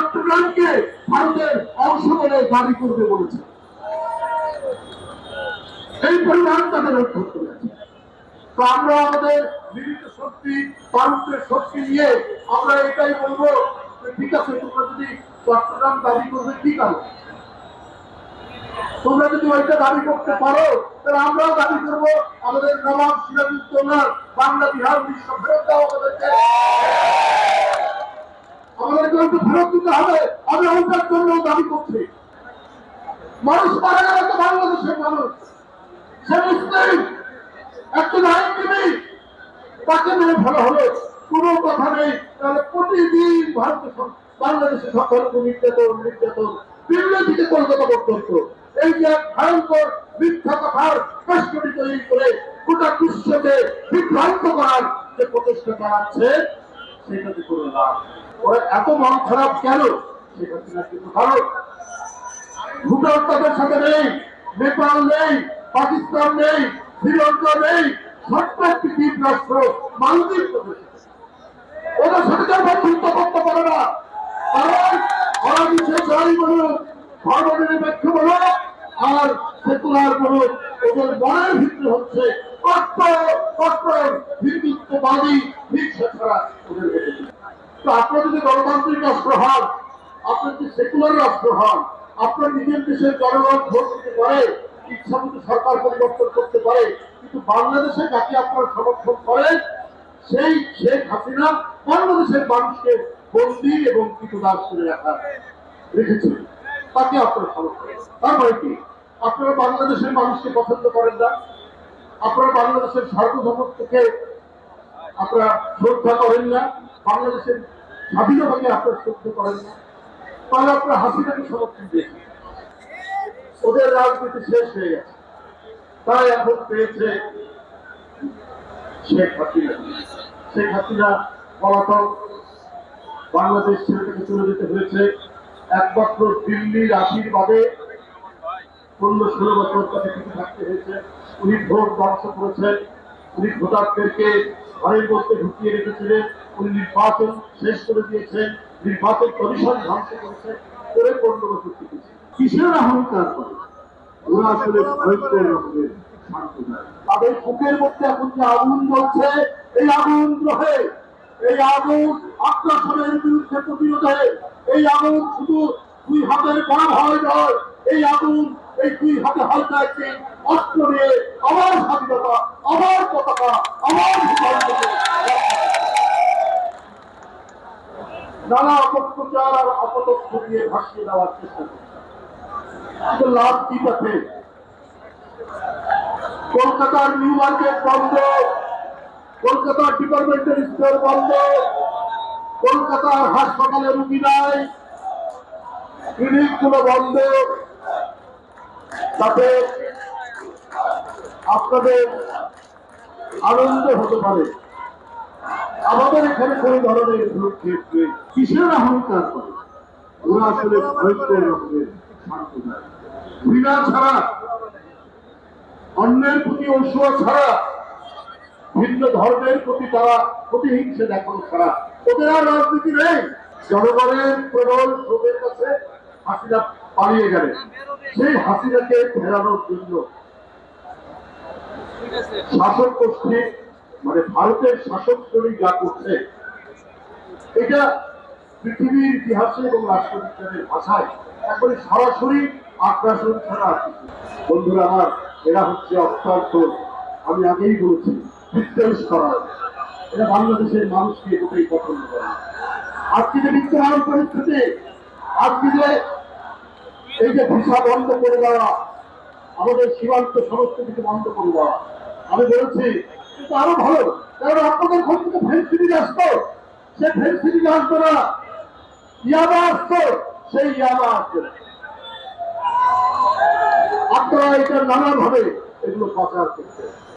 চট্টগ্রামকে ভারতের অংশ বলে দাবি করবে বলেছে। এই পরিমাণ তাদের অর্থ করেছে তো আমরা আমাদের মিলিত শক্তি পারুত্বের শক্তি নিয়ে আমরা এটাই বলব ঠিক আছে, তোমরা যদি চট্টগ্রাম দাবি করবে, ঠিক আছে। তোমরা যদি ওইটা দাবি করতে পারো, তাহলে আমরাও দাবি করব, আমাদের নবাব সিরাজুদ্দৌলার বাংলা বিহার উড়িষ্যা ফেরত দাও আমাদেরকে। আমাদেরকে ফেরত দিতে হবে, আমি ওইটার জন্য দাবি করছি। মানুষ মারা গেল তো বাংলাদেশের মানুষ। সে মুসলিম, একজন আইনজীবী, তাকে মেরে ফেলা হলো কোনো কথা নেই। তাহলে প্রতিদিন ভারত বাংলাদেশে সংখ্যালঘু নির্যাতন নির্যাতন, দিল্লি থেকে কলকাতা পর্যন্ত। এই যে ভয়ঙ্কর মিথ্যা কথার কাষ্টটি তৈরি করে গোটা বিশ্বকে বিভ্রান্ত করার যে প্রচেষ্টা চালাচ্ছে সেটাতে কোনো লাভ ওরা এত মন খারাপ কেন? ভুটান তাদের সাথে নেই, নেপাল নেই, পাকিস্তান নেই, শ্রীলঙ্কা নেই আর সেকুলার ওদের মনের ভিত্তি হচ্ছে কট্টর কট্টর হিন্দুত্ববাদী, হিংসা ছাড়া। ওদের। তো আপনার যদি গণতান্ত্রিক রাষ্ট্র হন, আপনার যদি সেকুলার রাষ্ট্র হন, আপনার নিজের দেশের জনগণ ভোট দিতে পারে, ইচ্ছা মতো সরকার পরিবর্তন করতে পারে, কিন্তু বাংলাদেশে যাকে আপনারা সমর্থন করেন, সেই শেখ হাসিনা বাংলাদেশের মানুষকে বন্দি এবং কৃতদাস করে রাখা রেখেছিল তাকে আপনারা সমর্থন তার মানে কি? আপনারা বাংলাদেশের মানুষকে পছন্দ করেন না। আপনারা বাংলাদেশের সার্বভৌমত্বকে আপনারা শ্রদ্ধা করেন না। বাংলাদেশের স্বাধীনতাকে আপনারা শ্রদ্ধা করেন না। তাহলে আপনারা হাসিনাকে সমর্থন দিয়েছেন। ওদের রাজনীতি শেষ হয়ে গেছে। তাই এখন পেয়েছে শেখ হাসিনা। শেখ হাসিনা পলাতক বাংলাদেশ ছেড়ে থেকে চলে যেতে হয়েছে। একমাত্র দিল্লির আশীর্বাদে ষোলো ষোলো বছর তাকে থাকতে হয়েছে। উনি ভোট ধ্বংস করেছেন। উনি ভোটারদেরকে ঘরের মধ্যে ঢুকিয়ে রেখেছিলেন। উনি নির্বাচন শেষ করে দিয়েছেন, নির্বাচন কমিশন ধ্বংস করেছেন করে পনেরো বছর কিসের অহংকার করে ওরা আসলে ভয়ঙ্কর তাদের বুকের মধ্যে এখন যে আগুন জ্বলছে, এই আগুন গ্রহে, এই আগুন আগ্রাসনের বিরুদ্ধে প্রতিরোধে, এই আগুন শুধু দুই হাতের বড় ভয় নয়, এই আগুন এই দুই হাতে হালকা একটি অস্ত্র নিয়ে, আমার স্বাধীনতা, আমার পতাকা আমার ভূখণ্ডকে নানা অপপ্রচার আর দিয়ে ভাসিয়ে দেওয়ার চেষ্টা করছে। লাভ কি কলকাতার নিউ মার্কেট বন্ধ, কলকাতার ডিপার্টমেন্টাল স্টোর বন্ধ, কলকাতার হাসপাতালে রুগী নাই ক্লিনিকগুলো বন্ধ। তাতে আপনাদের আনন্দ হতে পারে। আমাদের এখানে কোন ধরনের ভ্রুক্ষেপ নেই। কিসের অহংকার করে? ওরা আসলে ঘৃণা ছাড়া, অন্যের প্রতি অসুয়া ছাড়া, ভিন্ন ধর্মের প্রতি তারা প্রতিহিংসে দেখানো ছাড়া ওদের আর রাজনীতি নেই। জনগণের প্রবল লোকের কাছে হাসিনা পালিয়ে গেলেন সেই হাসিনাকে ফেরানোর জন্য শাসক গোষ্ঠী মানে ভারতের শাসক শ্রেণি যা করছে, এটা পৃথিবীর ইতিহাসে এবং রাষ্ট্রবিজ্ঞানের ভাষায় একবারে সরাসরি আগ্রাসন ছাড়া। বন্ধুরা আমার, এরা হচ্ছে অর্থার্থ আমি আগেই বলেছি, বিদ্বেষ করা এরা বাংলাদেশের মানুষকে মোটেই পছন্দ করে আজকে যে বিদ্যমান পরিস্থিতি, আজকে যে এই যে ভিসা বন্ধ করে দেওয়া, আমাদের সীমান্ত সমস্ত কিছু বন্ধ করে দেওয়া, আমি বলেছি কিন্তু আরও ভালো কারণ আপনাদের ঘর থেকে সিরিজ আসতো, সে ফেন্সিডিজ আসতো না। ইয়াবা আসতো, সেই ইয়াবা আসতো আপনারা এটা নানাভাবে এগুলো প্রচার করতে